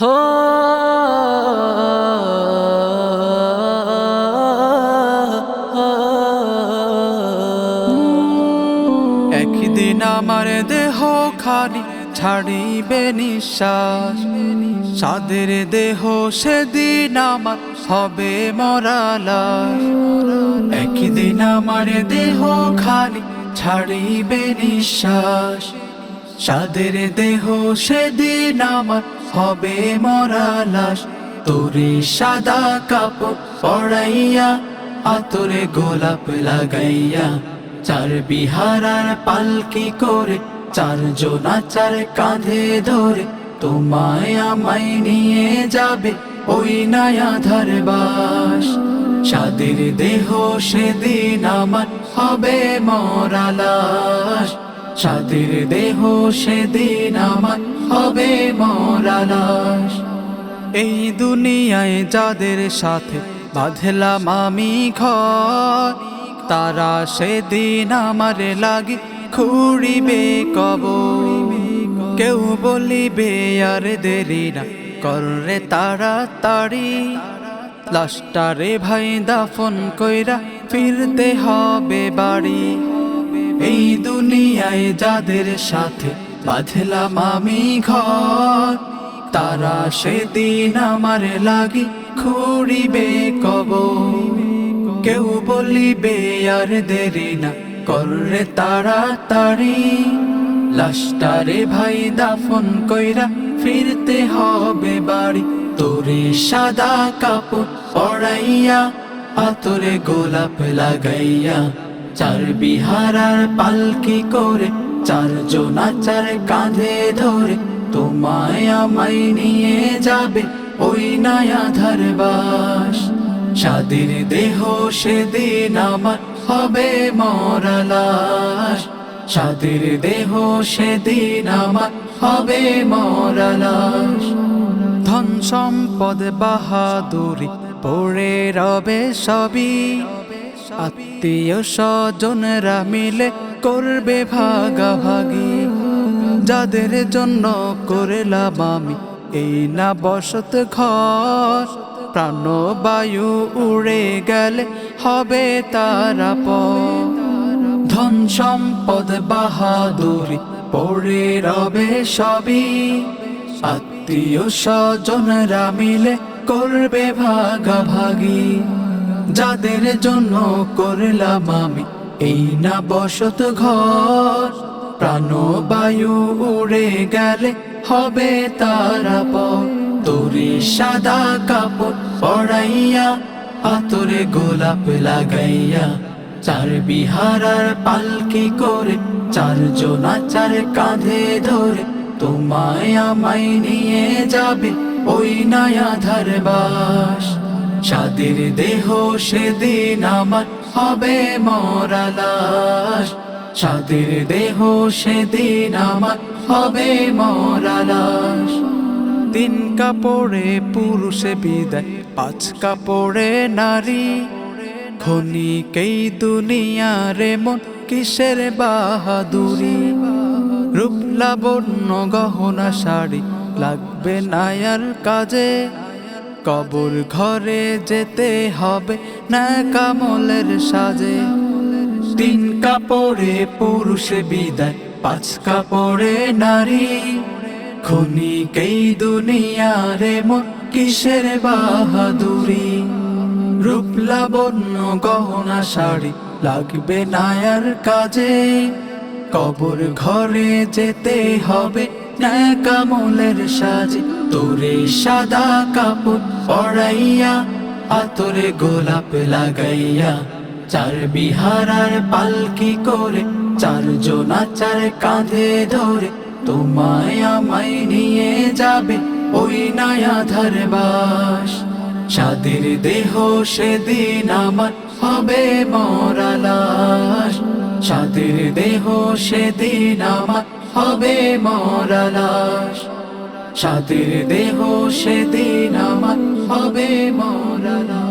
হো একদিন আমার দেহ খানি ছাড়িবে নিঃশ্বাস সাদের দেহ সেদিন আমার হবে মরালাস একদিন আমার দেহ খালি ছাড়িবে নিঃশ্বাস সাদের দেহ সেদিন আমার হবে মরালাস তোরে সাদা কাপড় পড়াইয়া আতরে গোলাপ লাগাইয়া, চার বিহারার পালকি করে চার জোনা চার কাঁধে ধরে, তোমায় আমায় নিয়ে যাবে ওই নয়া বাস। সাদের দেহ সেদিন আমার হবে মরালাস সাদের দেহ সেদিন আমার হবে মরালাস এই দুনিয়ায় যাদের সাথে বাঁধলাম আমি ঘর, তারা সেদিন আমার লাগে খুঁড়িবে কব কেউ বলিবে, আর দেরি না কররে তাড়াতাড়ি। লাস্টারে ভাই দাফন কইরা ফিরতে হবে বাড়ি। এই দুনিয়ায় যাদের সাথে বাঁধলাম আমি ঘর, তারা সেদিন আমার লাগি খুঁড়িবে কব কেউ বলিবে, আর দেরি না কররে তাড়াতাড়ি। লাস্টারে ভাই দাফন কইরা ফিরতে হবে বাড়ি। তোরে সাদা কাপড় পড়াইয়া আতরে গোলাপ লাগাইয়া চার বিহারার পালকি করে, চার জোনা চার কাঁধে ধরে, তোমায় আমায় নিয়ে যাবে ওই নয়া বাস। সাদের দেহ সেদিন আমার হবে মরালাস সাদের দেহ সেদিন আমার হবে মরালাস ধন সম্পদ বাহাদুরি পড়ে রবে সবই। আত্মীয় স্বজনরা মিলে করবে ভাগাভাগি। যাদের জন্য করলাম আমি, এই না বসত ঘর। প্রাণবায়ু উড়ে গেলে হবে তারা ধন সম্পদ বাহাদুরি পড়ে রবে সবই। আত্মীয় স্বজনরা মিলে করবে ভাগা ভাগাভাগি। যাদের জন্য করলাম আমি, এই না বসত ঘর। প্রাণবায়ু উড়ে গেলে হবে তারা পর তোরে সাদা কাপড় পড়াইয়া আতরে গোলাপ লাগাইয়া, চার বিহারার পালকি করে চার জোনা চার কাঁধে ধরে তোমায় আমায় নিয়ে যাবে ওই নয়া বাস। সাদের দেহ সেদিন আমার হবে মরালাস সাদের দেহ সেদিন আমার হবে মরালাস তিন কাপড়ে পুরুষে বিদায়, পাঁচ কাপড়ে নারী। ক্ষণিকেই দুনিয়ারে মন কিসের বাহাদুরি? রূপ লাবণ্য গহনা শাড়ি, লাগবে নায়ার কাজে। কবর ঘরে যেতে হবে না কামলের সাজে। তিন কাপড়ে পুরুষে বিদায়, পাঁচ কাপড়ে নারী। ক্ষণিকেই দুনিয়ারে মন কিসের বাহাদুরি? রূপ লাবণ্য গহনা শাড়ি, লাগবে নায়ার কাজে। কবর ঘরে যেতে হবে কামলের সাজে, তোরে সাদা কাপড় পড়াইয়া আতরে গোলাপ লাগাইয়া, চার বিহারার পালকি করে চার জোনা চার কাঁধে ধরে, তোমায় আমায় নিয়ে যাবে ওই নয়া বাস। সাদের দেহ সেদিন আমার হবে মরালাস। সাদের দেহ সেদিন আমার হবে মরালাস সাথীর দেহ সেদিন আমার হবে মরালাস